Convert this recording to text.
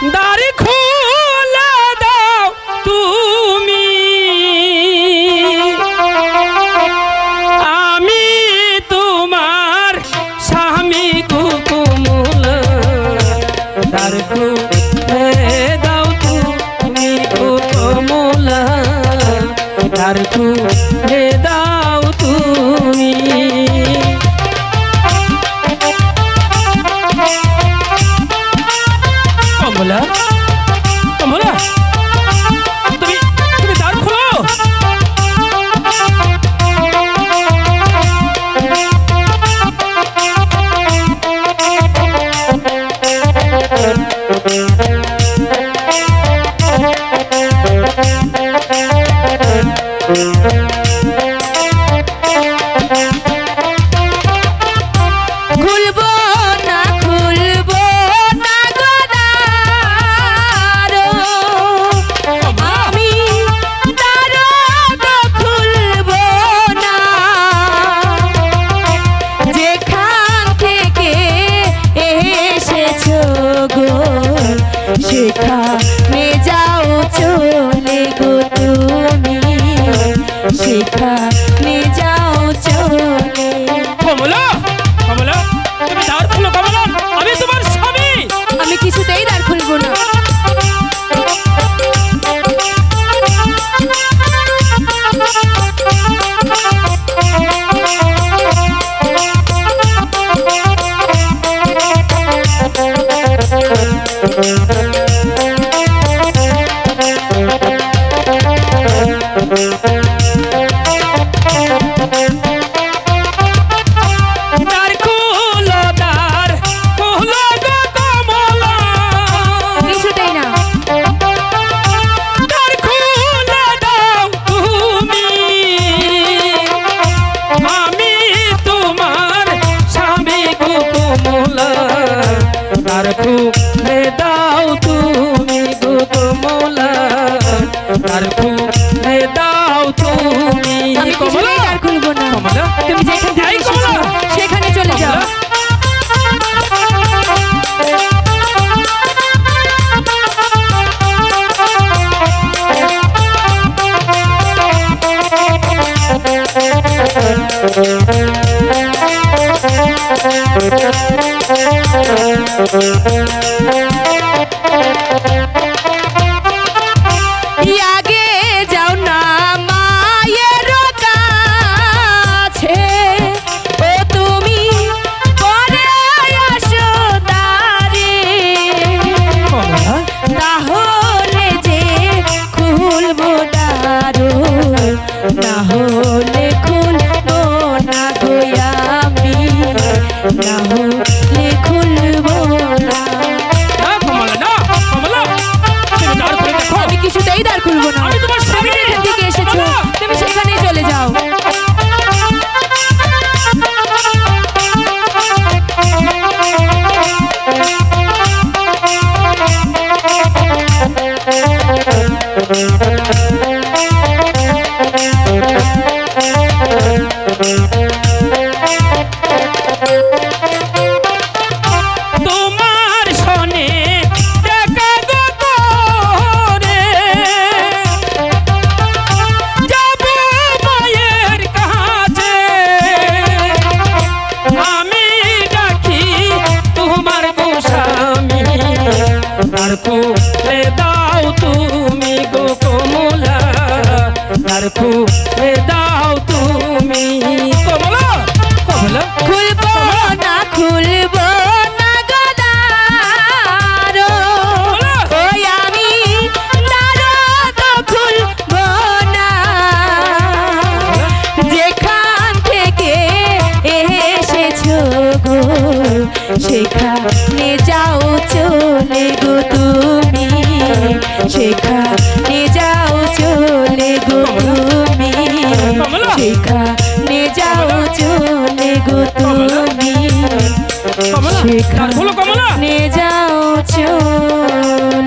দাড়ি খুলে দাও তুমি। আমি তোমার স্বামী কুকুমুল। দার দাও তুমি কমলা? কমলা? তুমি তুমি দ্বার খোলো। খুলবো সেখানে যাও চলে। কমলা কমলা তুমি দ্বার খোলো কমলা আমি তোমার স্বামী। আমি কিছুতেই দ্বার খুলবো না। দ্বার খুলে দাও তুমি দ্বার খুলে দাও তুমি আমি কমলা। কিছুতেই খুলবো না। কমলা? তুমি যেখান থেকে এসেছ, সেখানে চলে যাও। কমলা? আগে Thank you. তার ফুলে দাও চলে গো তুমি সেখানে যাও চলে গো তুমি। সেখানে যাও চলে গো তুমি। সেখানে যাও চলে